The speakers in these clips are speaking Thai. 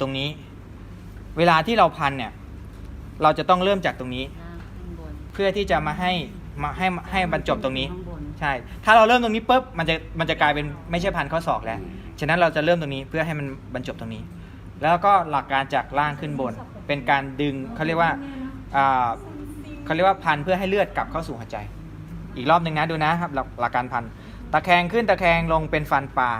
ตรงนี้ เวลาที่เราพันเนี่ย เราจะต้องเริ่มจากตรงนี้ล่างข้างบนเพื่อที่จะมาให้มาให้ให้บรรจบตรงนี้ ข้างบนใช่ ถ้าเราเริ่มตรงนี้ปุ๊บมันจะมันจะกลายเป็นไม่ใช่พันข้อศอกแล้ว ฉะนั้นเราจะเริ่มตรงนี้เพื่อให้มันบรรจบตรงนี้ แล้วก็หลักการจากล่างขึ้นบน เป็นการดึงเขาเรียกว่าอ่าเขาเรียกว่าพันเพื่อให้เลือดกลับเข้าสู่หัวใจ อีกรอบหนึ่งนะดูนะครับหลักหลักการพัน ตะแคงขึ้นตะแคงลงเป็นฟันปลา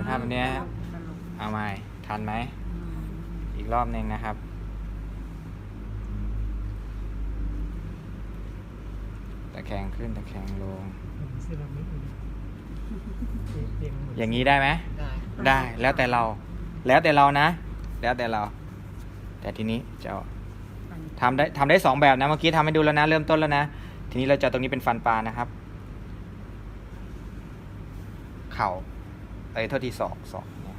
เดี๋ยวทำอันเนี้ยครับเอาใหม่ทันไหม อีกรอบหนึ่งนะครับ ตะแคงขึ้นตะแคงลงเซรามิกเลยเรียงหมดอย่างนี้ได้ไหมได้ได้แล้วแต่เรา แล้วแต่เรานะ แล้วแต่เรา แต่ทีนี้จะเอาทำได้ทำได้สองแบบนะเมื่อกี้ทำให้ดูแล้วนะ เริ่มต้นแล้วนะ ทีนี้เราจะเอาตรงนี้เป็นฟันปลานะครับ เข่า เอ้ยโทษทีศอกศอกเนี่ย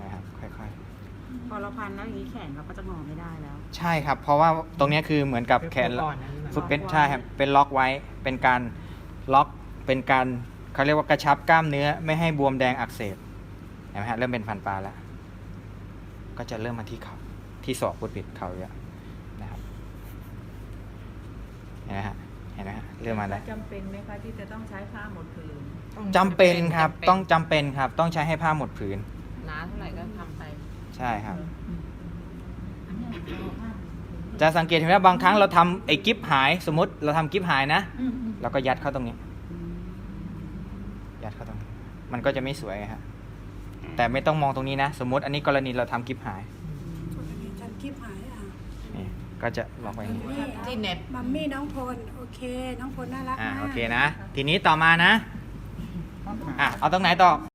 นะครับค่อยๆพอเราพันแล้วอย่างนี้แขนเราก็จะงอไม่ได้แล้วใช่ครับ เพราะว่าตรงเนี้ยคือเหมือนกับแขนเพื่อก่อนนะฝึกเป็นล็อกไว้ ใช่ครับเป็นล็อกไว้ เป็นการล็อก เป็นการเขาเรียกว่ากระชับกล้ามเนื้อไม่ให้บวมแดงอักเสบเห็นไหมฮะเริ่มเป็นฟันปลาแล้ว ก็จะเริ่มมาที่เขาที่ศอกพูดผิดเขาเยอะนะครับเห็นไหมฮะเห็นไหมฮะเริ่มมาแล้วจำเป็นไหมคะที่จะต้องใช้ผ้าหมดผืน จำเป็นครับ ต้องจำเป็นครับ ต้องใช้ให้ผ้าหมดผืนน้าเท่าไหร่ก็ทำไปใช่ครับ จะสังเกตเห็นว่าบางครั้งเราทำไอ้กิฟหาย สมมติเราทำกิฟหายนะ เราก็ยัดเข้าตรงนี้ ยัดเข้าตรงนี้ มันก็จะไม่สวยไงฮะ แต่ไม่ต้องมองตรงนี้นะ สมมติอันนี้กรณีเราทำกิฟหายฉันคลิปหายอะนี่ ก็จะล็อกไว้อย่างนี้นี่ที่เน็ตมัมมี่น้องพล โอเค น้องพลน่ารักอ่า มาก โอเคนะ ทีนี้ต่อมานะ อะเอาตรงไหนต่อ